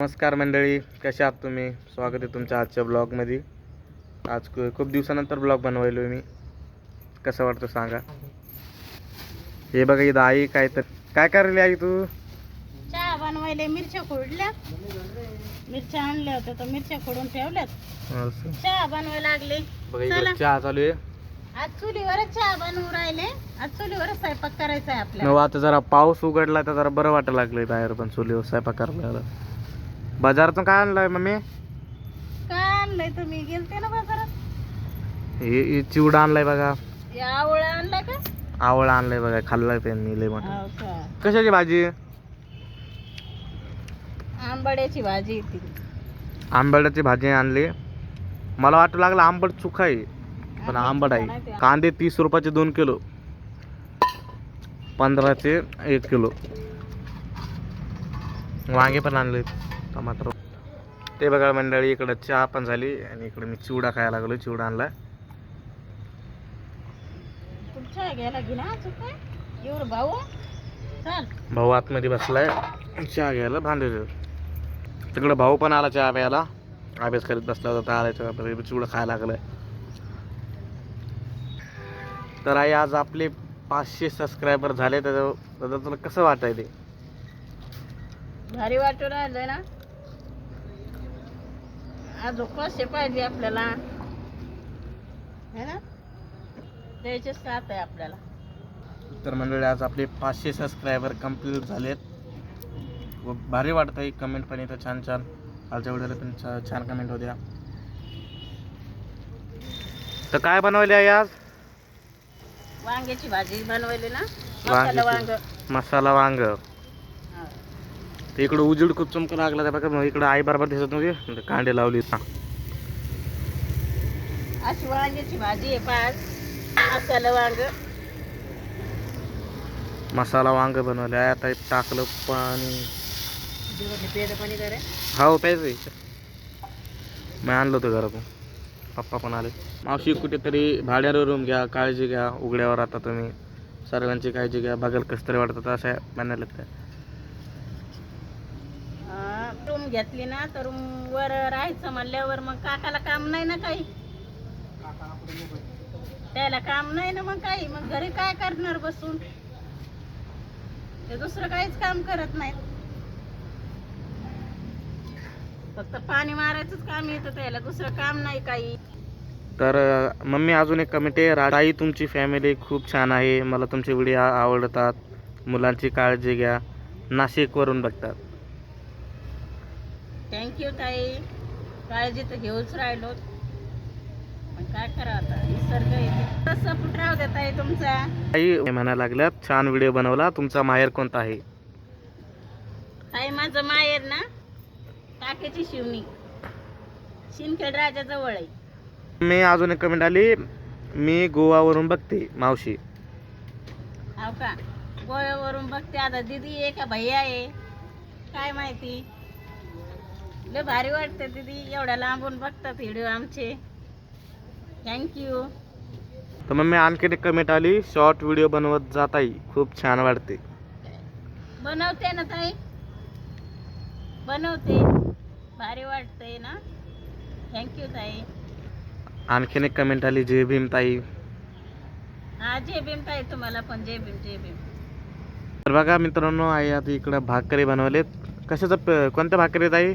नमस्कार मंडळी कशा आहात तुम्ही? स्वागत आहे तुमच्या आजच्या ब्लॉगमध्ये. आज खूप दिवसानंतर ब्लॉग बनवायलो मी. कसं वाटतं सांगा. हे बघा इथं आई काय तर काय करायली आई तू? चहा बनवायला मिरच्या खोडल्या मिरच्या आणल्या होत्या तर मिरच्या खोडून ठेवल्यात. चहा बनवायला लागले. बघा चला. इकडे चहा चालू आहे. आज चुलीवरच चहा बनवू राहिले. आज चुलीवरच स्वयंपाक करायचा आहे आपल्याला. आता जरा पाऊस उघडला तर जरा बरं वाटायला लागलंय बाहेर पण चुलीवर स्वयंपाक करायला. बाजारातून काय आणलंय मम्मी? काय आणलंय तुम्ही? गेलते ना बाजारात. हे हे चिवडा आणलाय बघा. आवळा आणला का? आवळा आणलाय बघा खाल्लाय मी लय मोठा. हो का? कशाची भाजी? आंबाड्याची भाजी ती. आंबड्याची भाजी आणली. मला वाटू लागलं आंबट चुका आहे पण आंबट आहे. कांदे तीस रुपयाचे दोन किलो. पंधराचे एक किलो. वांगे पण आणले टमाटर ते बघा मंडळी इकडं चहा पण झाली आणि इकडे मी चिवडा खायला लागलो चिवडा आणला. भाऊ. आतमध्ये बसलाय. चहा घ्यायला भांडे तिकडं भाऊ पण आला चहा प्यायला. अभ्यास करीत बसला होता आलायचा चिवडा खायला लागलाय. तर आई आज आपले पाचशे सबस्क्रायबर झाले त्याचं तुला कसं वाटाय ते भारी वाटून राहिलंय ना. अजून कसे पाहिजे आपल्याला? है ना? द्यायचे साथ आहे आपल्याला. तर मंडळी आज आपले पाचशे सबस्क्रायबर कंप्लीट झालेत. व भारी वाटतं आहे कमेंट पण येतं छान छान. कालच्या व्हिडिओला पण छा- छान कमेंट होत्या तर काय बनवले आहे आज? वांग्याची भाजी बनवली ना? मसाला वांग. वांग्याची मसाला वांग. ते इकडं उजेड खूप चमकू लागला त्या बघा इकडं आई बरोबर दिसत नव्हती. कांडे लावली. अशी वांग्याची भाजी आहे पाच. मसाला वांग. मसाला वांग बनवले आता टाकलं पाणी. पेद पाणी करे. हा प्यायचं मी आणलं होतं घरातून. पप्पा पण आले. मावशी कुठेतरी भाड्यावर रूम घ्या काळजी घ्या. उघड्यावर आता तुम्ही. सर्वांची काळजी घ्या. बघाल कसं तरी वाटतं अशा म्हणाले घेतली ना तर वर राहायचं म्हणल्यावर मग काकाला काम नाही ना काही? त्याला काम नाही ना मग काही? मग घरी काय करणार बसून? ते दुसरं काहीच काम करत नाही फक्त पाणी मारायचंच काम येतं त्याला दुसरं काम नाही काही. तर मम्मी अजून एक कमेंट आहे. राधाई तुमची फॅमिली खूप छान आहे. मला तुमचे व्हिडिओ आवडतात. मुलांची काळजी घ्या. नाशिकवरून बघतात. थँक्यू ताई. काळजी तर घेऊच राहिलो. पण काय करा आता? निसर्ग तुमचा. आई म्हणायला लागल्यात छान व्हिडिओ बनवला. तुमचा माहेर कोणता आहे? ताई माझं माहेर ना टाकेची शिवणी. शिंदखेड राजाजवळ आहे. मी अजून एक कमेंट आली. मी गोवावरून बघते मावशी. हो का? गोव्यावरून बघते. आता दिदी आहे का भैया आहे? काय माहिती? लय भारी वाटते दिदी. एवढ्या लांबून बघतात व्हिडिओ आमचे. थँक्यू तर मग मी आणखीन एक कमेंट आली. शॉर्ट व्हिडिओ बनवत जात आहे खूप छान वाटते. बनवते ना ताई. बनवते. भारी वाटते ना? थँक्यू ताई. आणखीन एक कमेंट आली. जय भीम ताई. हा जय भीम ताई तुम्हाला पण. जय भीम जय भीम. तर बघा मित्रांनो आई आता इकडं भाकरी बनवलेत. कशाचं प- कोणत्या भाकरी आई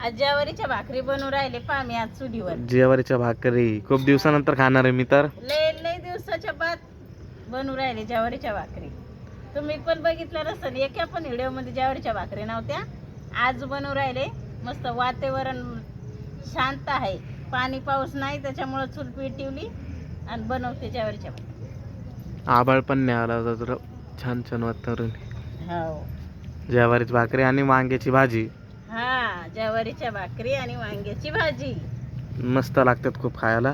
आज ज्वारीच्या भाकरी बनवून राहिले पा मी आज चुलीवर. जेवारीच्या भाकरी. खूप दिवसानंतर खाणार आहे मी तर. लय लय दिवसाच्या बाद बनवून राहिले ज्वारीच्या भाकरी. तुम्ही पण बघितलं नसेल एका पण व्हिडिओमध्ये ज्वारीच्या भाकरी नव्हत्या. आज बनवून राहिले. मस्त वातावरण शांत आहे. पाणी पाऊस नाही त्याच्यामुळं चूल पेटवली आणि बनवते ज्वारीच्या भाकरी. आबाळ पण नाही आला होता तर छान छान वातावरण हो. जेवारीची भाकरी आणि वांग्याची भाजी. हा ज्वारीच्या भाकरी आणि वांग्याची भाजी. मस्त लागतात खूप खायला.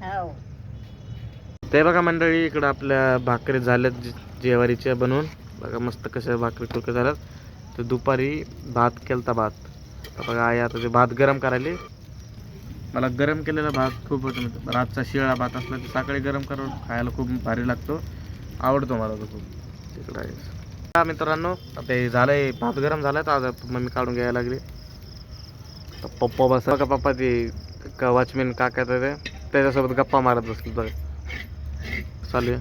हो. ते बघा मंडळी इकडं आपल्या भाकरी झाल्यात जे- जेवारीच्या बनवून. बघा मस्त कशा भाकरी तुरक्या झाल्यात. तर दुपारी भात केलता भात. तर बघा आई आता ते भात गरम करायले. मला गरम केलेला भात खूप होतो. रातचा शिळा भात असला की सकाळी गरम करून खायला खूप भारी लागतो. आवडतो मला तो खूप. तिकडं आहे. मित्रांनो? ते झालंय भात गरम झालाय तर आज मम्मी काढून घ्यायला लागली. पप्पा बस का पप्पा ते का वॉचमॅन काका ते त्याच्यासोबत गप्पा मारत बसतील बघा. चालू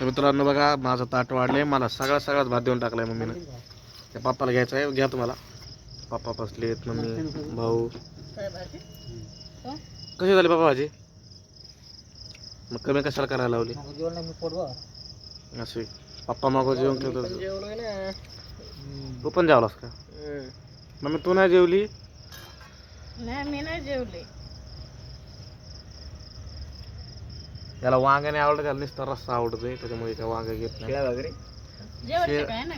तर मित्रांनो बघा माझं ताट वाढले मला सगळा सगळाच भात देऊन टाकलाय मम्मीनं. त्या पप्पाला घ्यायचं आहे. घ्या तुम्हाला. पप्पा बसलेत मम्मी भाऊ. कशी झाली पप्पा भाजी? मग कमी कशाला करायला लावली? असे पप्पा मागो जेवण ठेवतो तू पण जेवलास का? मम्मी तू नाही जेवली? नाही मी नाही जेवले. त्याला वांग्याने आवडत त्याला नुसता रस्सा आवडतोय त्याच्यामुळे त्या वांग घेत नाही. ना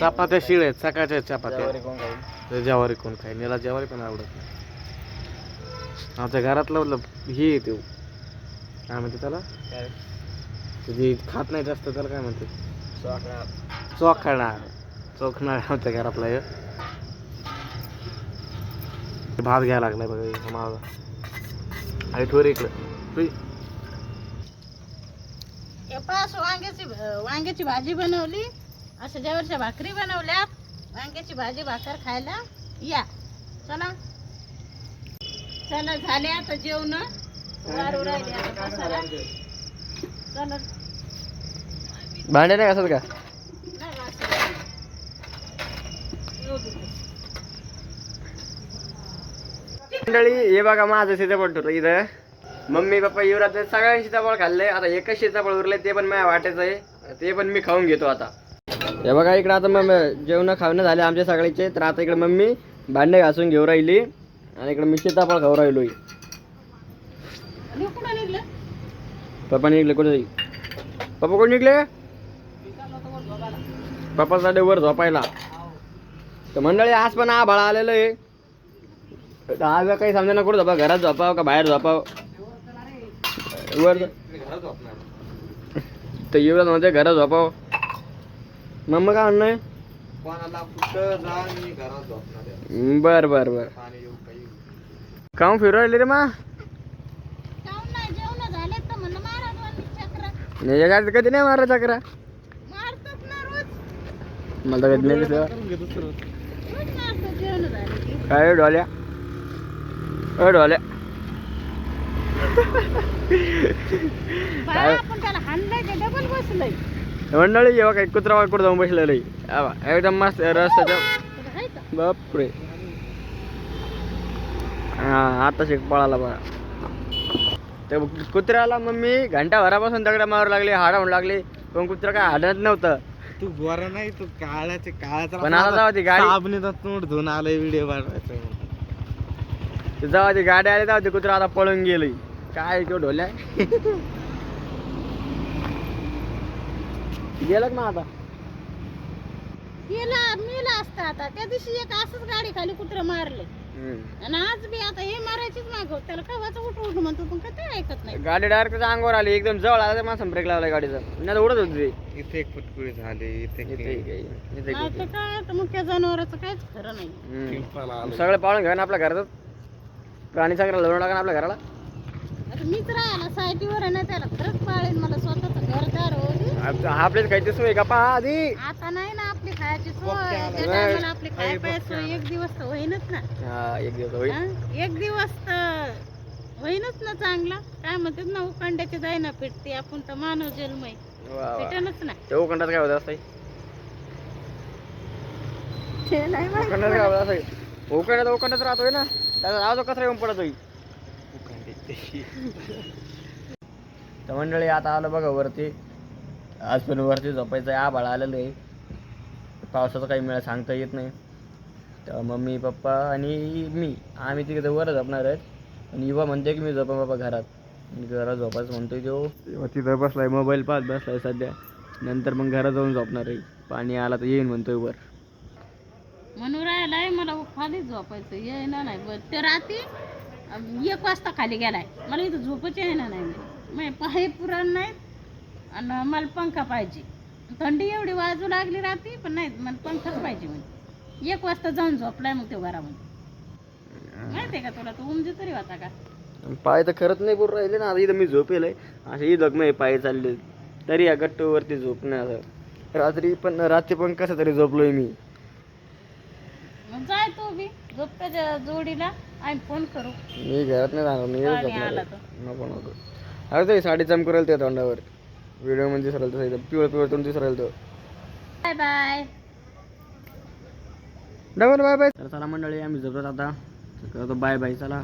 चपात्या शिळ आहेत सकाळच्या आहेत चपात्या. ते ज्वारी कोण खाय याला ज्वारी पण आवडत नाही. आमच्या घरातलं मतलब हे येते काय म्हणते त्याला? जे खात नाही जास्त त्याला काय म्हणते चोखणार चोखणार आमच्या घरातला हे? भात घ्यायला लागलाय बघा माझा. आई ठोर इकडं. वांग्याची वांग्याची भाजी बनवली. अशा जेवरच्या भाकरी बनवल्या वांग्याची भाजी भाकर खायला या. चला. चला झाले आता जेवण. वारू राहिले भांडे नाही असत का. मंडळी हे बघा माझं सीताफळ ठरलं इथं. मम्मी पप्पा युवराज सगळ्यांनी सीताफळ खाल्लंय. आता एकच सीताफळ उरलंय ते पण माझ्या वाटायचं आहे. ते पण मी खाऊन घेतो आता. हे बघा इकडं आता मग जेवण खावणं झाले आमच्या सगळ्याचे. तर आता इकडे मम्मी भांडे घासून घेऊ राहिली. आणि इकडे मी सीताफळ खाऊ राहिलोय आणि कुठं निघलं पप्पा निघले कुठे पप्पा कोण निघले पप्पासाठी वर झोपायला तर मंडळी आज पण आभाळ आलेलं आहे आज काही समजा ना कुठं झोपा घरात झोपाव का बाहेर झोपाव वर तर एवढं म्हणजे घरात झोपाव मम्मा काय म्हणणं आहे. बर बर बर पाणी येऊ काही येऊ. काऊन फिरू राहिले रे मा काहून नाही जेवण झाले तर म्हणलं मारा दोन कधी नाही मारा चक्रा मला कधी नाही दिसलं. काय डोल्या अ डोल्या मंडळी जेव्हा काही कुत्रा वाकूड जाऊन बसलेलं एकदम मस्त रस्त्याच्या बापरे. हा आता शिक पळाला बघा. ते कुत्र्याला मम्मी घंटा भरापासून दगडा मारू लागले हाडावून लागले पण कुत्रा काय हाडत नव्हतं. तू गोरा नाही तू काळाचे काळाचा पण आता जाऊ ती गाडी साबणीचा तोंड धुवून आलाय व्हिडिओ बनवायचा जेव्हा ती गाडी आली तेव्हा ते कुत्रा आता पळून गेली. काय तो ढोल्या? गेलं का मग आता? गेला मेला असता आता. त्या दिवशी एक असंच गाडी खाली कुत्र मारले. आणि आज बी आता हे मारायचीच मागव त्याला कवाचं उठ उठ म्हणतो पण ऐकत नाही. गाडी डायरेक्ट अंगावर आली. एकदम जवळ आला माणसा ब्रेक लावला गाडीचा. नाही तर उडत होती. इथे एक फुटकुळी झाली इथे आता. काय आता मुख्य जनावराचं काहीच खरं नाही. सगळं पाळून घ्या ना आपल्या घरात. प्राणी सगळं लावून टाका ना आपल्या घराला. आता मीच राहिला सायटीवर आहे ना त्याला खरंच पाळेन. मला स्वतःच घरदार होती आप- आपल्याच खायची सोय का? पहा आधी. आता नाही ना आपली खायची सोय पोपट्याला. त्या टायमाला आपली खाय पाय सोय एक दिवस तर होईनच ना. हा एक दिवस होईल. हा? एक दिवस तर होईनच ना चांगला. काय म्हणतात ना उकांड्याची जाय ना पेटते आपण तर मानव जन्मय. वा वा. पेटनच ना ते उखंडात काय होत असतं ते नाही माहीत उखंडात काय होत असतं उखंडात उखंडात राहतोय ना. त्याचा आवाज कसा येऊन पडतोय. तर मंडळी आता आलं बघा वरती. आज पण वरती झोपायचं आहे आभाळ आलेलं आहे. पावसाचं काही मिळा सांगता येत नाही. तर मम्मी पप्पा आणि मी आम्ही तिकडे वर झोपणार आहेत. आणि युवा म्हणते की मी झोपा बाबा घरात. मी घरात झोपायचं म्हणतोय तो. तिथं बसलाय मोबाईल पाहत बसलाय सध्या. नंतर मग घरात जाऊन झोपणार आहे. पाणी आला तर येईन म्हणतोय वर. म्हणून राहिलाय मला खाली झोपायचं. येईना नाही. बरं ते रात्री अं, एक वाजता खाली गेलाय. मला इथं झोपच येईना नाही. पाय पुरण नाहीत. आणि मला पंखा पाहिजे. थंडी एवढी वाजू लागली रात्री पण नाही मला पंखाच पाहिजे म्हणजे एक वाजता जाऊन झोपलाय मग तो घरामध्ये. माहितीये का तुला? तू उमजी तरी होता का? पाय तर खरंच नाही बोल राहिले ना आता इथं मी झोपेल आहे असे ही जखमे पाय चालले. तरी या गट्टूवरती झोपणे असं रात्री पण रात्री पण कसं तरी झोपलोय मी. मग मग जाय तू बी झोपत्याच्या जोडीला. आम्ही फोन करू. मी घरात नाही राहणार मी येऊ शकणार आला आहे. तर. नको नको. अरे ते साडी चमकू राहील त्या तोंडावर. व्हिडिओमध्ये दिसरायला तसं एकदम पिवळं पिवळं तोंड दिसरायला तो. Bye bye double bye bye तर चला मंडळी आम्ही झोपत आता. तर करतो बाय बाय चला.